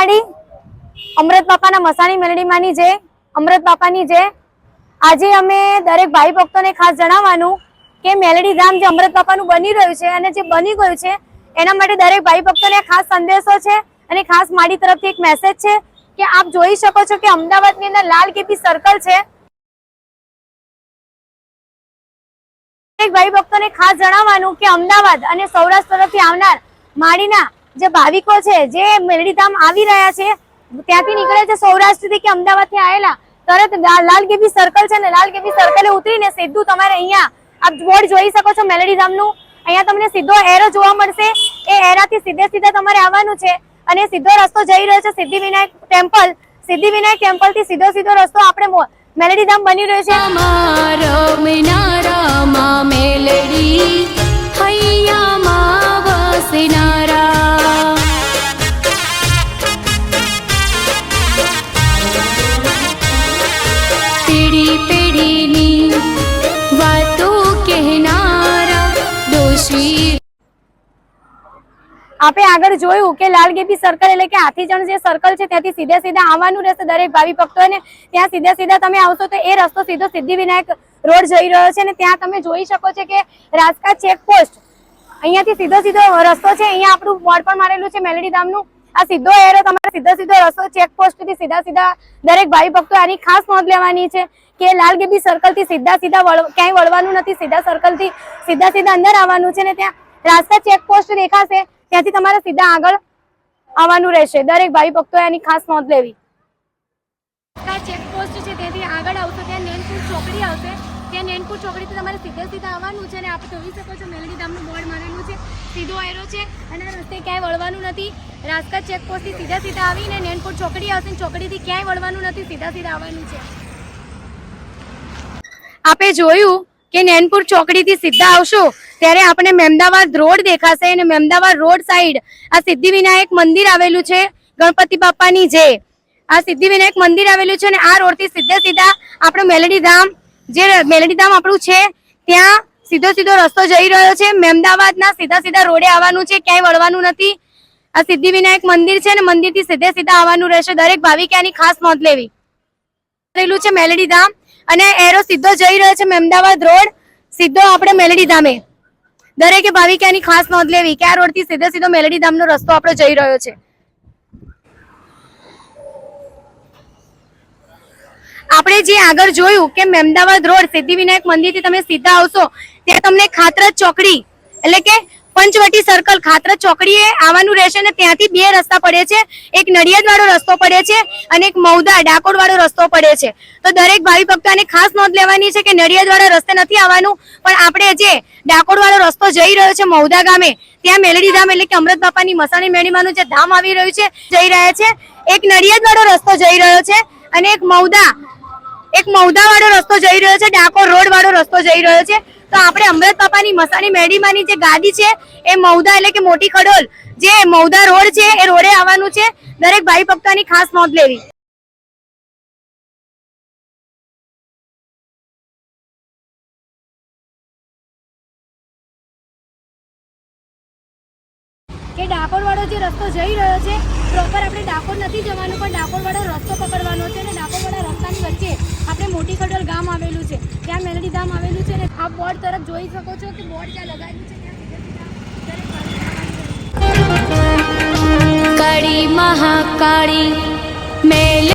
અમૃત બાપાના મસાણી મેલડીમાંની જે અમૃત બાપાની જે આજે અમે દરેક ભાઈ ભક્તોને ખાસ જણાવવાનું કે મેલડી ધામ જે અમૃત બાપાનું બની રહ્યું છે અને જે બની ગયું છે, એના માટે દરેક ભાઈ ભક્તોને ખાસ સંદેશો છે અને ખાસ મારી તરફથી એક મેસેજ છે કે આપ જોઈ શકો છો કે અમદાવાદની અંદર લાલ કેપી સર્કલ છે. દરેક ભાઈ ભક્તોને ખાસ જણાવવાનું કે અમદાવાદ અને સૌરાષ્ટ્ર તરફથી આવનાર માળીના જે ભાવિકો છે, જે મેરડીધામ આવી રહ્યા છે, ત્યાંથી નીકળે છે સૌરાષ્ટ્રથી કે અમદાવાદથી આવેલા. તરત લાલ કેબી સર્કલ છે ને લાલ કેબી સર્કલે ઉતરીને સીધું તમારે અહીંયા આપ બોર્ડ જોઈ શકો છો મેલડીધામનું. અહીંયા તમને સીધો એરો જોવા મળશે. એ એરાથી સીધે સીધા તમારે આવવાનું છે. અને સીધો રસ્તો જઈ રહ્યો છે સિદ્ધિ વિનાયક ટેમ્પલ સિદ્ધિવિનાયક ટેમ્પલથી સીધો સીધો રસ્તો આપણે મેલડીધામ બની રહ્યો છે. આપણે આગળ જોયું કે લાલગેબી સર્કલ એટલે કે હાથીજણ જે સર્કલ છે ત્યાંથી સીધા સીધા આવવાનું રહેશે દરેક ભાવિ ભક્તોને ત્યાં સીધા સીધા તમે આવશો તો એ રસ્તો સીધો સિદ્ધિ વિનાયક રોડ જઈ રહ્યો છે અને ત્યાં તમે જોઈ શકો છો કે રાજકા ચેકપોસ્ટ અહીંયાથી સીધો સીધો રસ્તો છે. અહીંયા આપણું બોર્ડ પણ મારેલું છે મેલડી ધામનું. આ સીધો એરો તમારે સીધો સીધો રસ્તો ચેકપોસ્ટથી સીધા સીધા દરેક ભાઈ ભક્તો આની ખાસ નોંધ લેવાની છે કે લાલગીબી સર્કલથી સીધા સીધા ક્યાંય વળવાનું નથી. સીધા સર્કલથી સીધા સીધા અંદર આવવાનું છે ને ત્યાં રાસ્તા ચેકપોસ્ટ દેખાશે. ત્યાંથી તમારે સીધા આગળ આવવાનું રહેશે. દરેક ભાઈ ભક્તોએ આની ખાસ નોંધ લેવી. ચેકપોસ્ટ છે ત્યાંથી આગળ આવશો. ત્યાં નેનપુર ચોકડી આવશે. ત્યાં નેનપુર ચોકડીથી તમારે સીધે સીધા આવવાનું છે અને આપ જોઈ શકો છો મેલડી ધામનું બોર્ડ મારેલું છે. સીધો આવ્યો છે અને રસ્તે ક્યાંય વળવાનું નથી. રાસ્તા ચેકપોસ્ટથી સીધા સીધા આવીને નેનપુર ચોકડી આવશે ચોકડીથી ક્યાંય વળવાનું નથી સીધા સીધા આવવાનું છે. આપે જોયું કે નેનપુર ચોકડીથી સીધા આવશો ત્યારે આપણે મહેમદાવાદ રોડ દેખાશે અને મહેમદાવાદ રોડ સાઈડ આ સિદ્ધિવિનાયક મંદિર આવેલું છે. ગણપતિ બાપાની જે આ સિદ્ધિવિનાયક મંદિર આવેલું છે અને આ રોડથી સીધે સીધા આપણે મેલડી ધામ, જે મેલડી ધામ આપણું છે, ત્યાં સીધો સીધો રસ્તો જઈ રહ્યો છે. મહેમદાવાદના સીધા સીધા રોડે આવવાનું છે, ક્યાંય વળવાનું નથી. આ સિદ્ધિવિનાયક મંદિર છે અને મંદિરથી સીધે સીધા આવવાનું રહેશે દરેક ભાવિકે આની ખાસ નોંધ લેવી. રહેલું છે મેલડી અને એરો સીધો જઈ રહ્યો છે મહેમદાવાદ રોડ. સીધો આપણે મેલડી ધામે. દરેકે ભાવિકે આની ખાસ નોંધ લેવી કે આ રોડથી સીધે સીધો મેલડી ધામનો રસ્તો આપણો જઈ રહ્યો છે. આપણે જે આગળ જોયું કે મહેમદાવાદ રોડ સિદ્ધિવિનાયક મંદિરથી તમે સીધા આવશો, ત્યાં તમને ખાતરજ ચોકડી, એટલે કે પંચવટી સર્કલ ખાતરજ ચોકડીએ આવવાનું રહેશે અને ત્યાંથી બે રસ્તા પડે છે. એક નડિયાદ રસ્તો પડે છે અને એક મૌદા ડાકોર રસ્તો પડે છે. તો દરેક ભાવિ ભક્તોને ખાસ નોંધ લેવાની છે કે નડિયાદ રસ્તે નથી આવવાનું, પણ આપણે જે ડાકોર વાળો રસ્તો જઈ રહ્યો છે મૌદા ગામે, ત્યાં મેલડી ધામ એટલે કે અમૃત બાપાની મસાણી મેળીમાનું જે ધામ આવી રહ્યું છે, જઈ રહ્યા છે. એક નડિયાદ રસ્તો જઈ રહ્યો છે અને એક મૌદા એક મૌદા રસ્તો જઈ રહ્યો છે, ડાકોર રોડ રસ્તો જઈ રહ્યો છે. તો આપણે અમૃત બાપાની મસાણી મેડીમાની જે ગાદી છે, એ મૌદા એટલે કે મોટી ખડોલ, જે મૌદા રોડ છે, એ રોડે આવવાનું છે. દરેક ભાઈ ભક્તોની ખાસ નોંધ લેવી. કે ડાકોરવાળો જે રસ્તો જઈ રહ્યો છે પ્રોપર આપણે ડાકોર નથી જવાનું, પણ ડાકોરવાળો રસ્તો પકડવાનો છે અને ડાકોરવાળા રસ્તાની વચ્ચે આપણે મોટી ખડોલ ગામ આવેલું છે ત્યાં મેલડી ધામ આવેલું છે અને આ બોર્ડ તરફ જોઈ શકો છો કે બોર્ડ ત્યાં લગાવ્યું છે ત્યાં. કાળી મહાકાળી મેલ